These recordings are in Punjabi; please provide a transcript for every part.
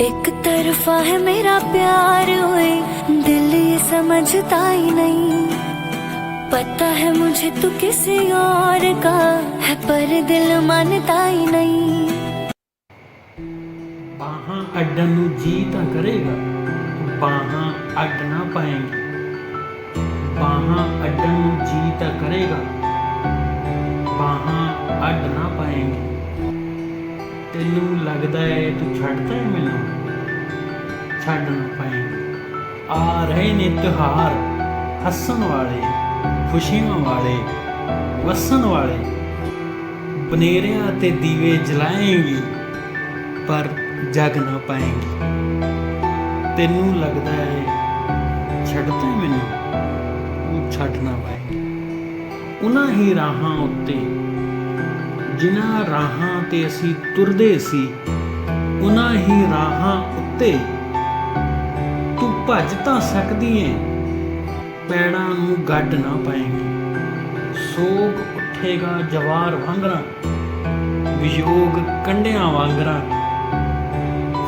एक तरफा है मेरा प्यार हुए दिल ये समझता ही नहीं पता है मुझे तू किसी और का है पर दिल मानता ही नहीं बाहा अड्डन जी तो करेगा बाहा अड्डना पाएंगे बाहा अड्ड ਤੈਨੂੰ ਲੱਗਦਾ ਏ ਤੂੰ ਛੱਡਦਾ ਏ ਮੈਨੂੰ? ਛੱਡ ਨਾ ਪਾਏਂਗੇ ਆ ਰਹੇ ਨੇ ਤਿਉਹਾਰ ਹੱਸਣ ਵਾਲੇ, ਖੁਸ਼ੀਆਂ ਵਾਲੇ, ਵਸਣ ਵਾਲੇ। ਬਨੇਰਿਆਂ ਤੇ ਦੀਵੇ ਜਲਾਏਂਗੀ, ਪਰ ਜਗ ਨਾ ਪਾਏਂਗੀ। ਤੈਨੂੰ ਲੱਗਦਾ ਹੈ ਛੱਡਦੇ ਮੈਨੂੰ? ਤੂੰ ਛੱਡ ਨਾ ਪਾਏਂਗੀ ਉਹਨਾਂ ਹੀ ਰਾਹਾਂ ਉੱਤੇ ਜਿਨ੍ਹਾਂ ਰਾਹਾਂ ਤੇ ਅਸੀਂ ਤੁਰਦੇ ਸੀ ਉਹਨਾਂ ਹੀ ਰਾਹਾਂ ਉੱਤੇ ਤੂੰ ਭੱਜ ਤਾਂ ਸਕਦੀ ਏ, ਪੈੜਾਂ ਨੂੰ ਗੱਡ ਨਾ ਪਾਏਂਗੀ। ਸੋਗ ਉੱਠੇਗਾ ਜਵਾਰ ਵਾਂਗਰਾ ਵਿਯੋਗ ਕੰਡਿਆਂ ਵਾਂਗਰਾ।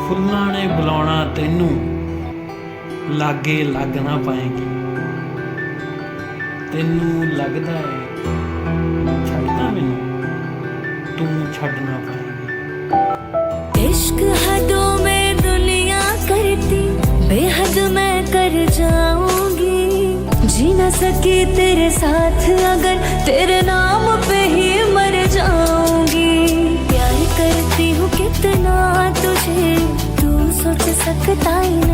ਫੁੱਲਾਂ ਨੇ ਬੁਲਾਉਣਾ ਤੈਨੂੰ, ਲਾਗੇ ਲੱਗ ਨਾ ਪਾਏਂਗੀ। ਤੈਨੂੰ ਲੱਗਦਾ ਹੈ ਛੱਡਦਾ ਮੈਨੂੰ। ਤੂੰ ਛੱਡ ਨਾ ਪਾਏਂਗੀ इश्क हदों में दुनिया करती बेहद मैं कर जाऊंगी जी न सकी तेरे साथ अगर तेरे नाम पे ही मर जाऊंगी प्यार करती हूँ कितना तुझे तू सोच सकता ही नहीं कि मेरे बाद